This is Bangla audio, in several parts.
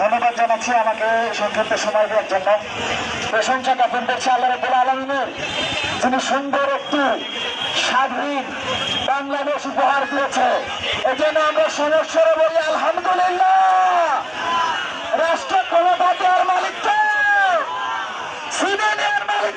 ধন্যবাদ জানাচ্ছি আমাকে সংক্ষিপ্ত সময় দেওয়ার জন্য। প্রশংসা জ্ঞাপন করছি আল্লাহ রবুল আলমিনের। যিনি সুন্দর একটি স্বাধীন বাংলাদেশ উপহার দিয়েছে। এই জন্য আমরা সমস্যারে বলি, আলহামদুলিল্লাহ। রাষ্ট্র ক্ষমতা দেওয়ার মালিক কে? সিনেমের মালিক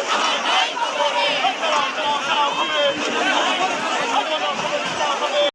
Amen.